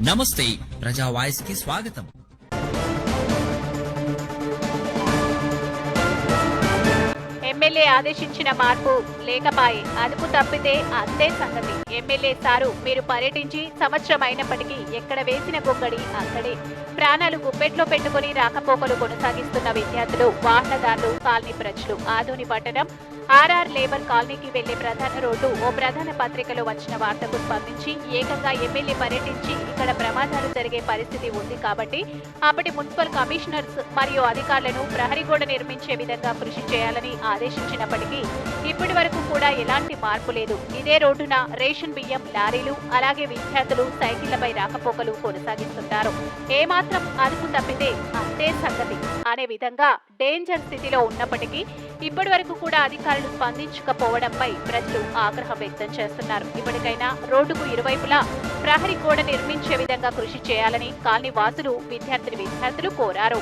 నమస్తే ప్రజా వాయిస్కి స్వాగతం. ఎమ్మెల్యే ఆదేశించిన మార్పు లేకపాయే అదుపు తప్పితే అంతే సంగతి. ఎమ్మెల్యే సారు మీరు పర్యటించి సంవత్సరం అయినప్పటికీ ఎక్కడ వేసిన గొంగడి అక్కడే. ప్రాణాలు గుప్పెట్లో పెట్టుకుని రాకపోకలు కొనసాగిస్తున్న విద్యార్థులు వాహనదారులు కాలనీ ప్రజలు. ఆదోని పట్టణం ఆర్ఆర్ లేబర్ కాలనీకి వెళ్ళే ప్రధాన రోడ్డు ఓ ప్రధాన పత్రికలో వచ్చిన వార్తకు స్పందించి ఏకంగా ఎమ్మెల్యే పర్యటించి ఇక్కడ ప్రమాదాలు జరిగే పరిస్థితి ఉంది కాబట్టి అప్పటి మున్సిపల్ కమిషనర్స్ మరియు అధికారులను ప్రహరీ గోడ నిర్మించే విధంగా కృషి చేయాలని ఆదేశించినప్పటికీ ఇప్పటి వరకు కూడా ఎలాంటి మార్పు లేదు. ఇదే రోడ్డున రేషన్ బియ్యం లారీలు అలాగే విద్యార్థులు సైకిళ్ళపై రాకపోకలు కొనసాగిస్తుంటారు. ఏమాత్రం అదుపు తప్పితే అంతే సంగతి. అనే విధంగా డేంజర్ స్థితిలో ఉన్నప్పటికీ ఇప్పటి వరకు కూడా అధికారులు స్పందించకపోవడంపై ప్రజలు ఆగ్రహం వ్యక్తం చేస్తున్నారు. ఇప్పటికైనా రోడ్డుకు ఇరువైపులా ప్రహరీ గోడ నిర్మించే విధంగా కృషి చేయాలని కాలనీ వాసులు విద్యార్థిని విద్యార్థులు కోరారు.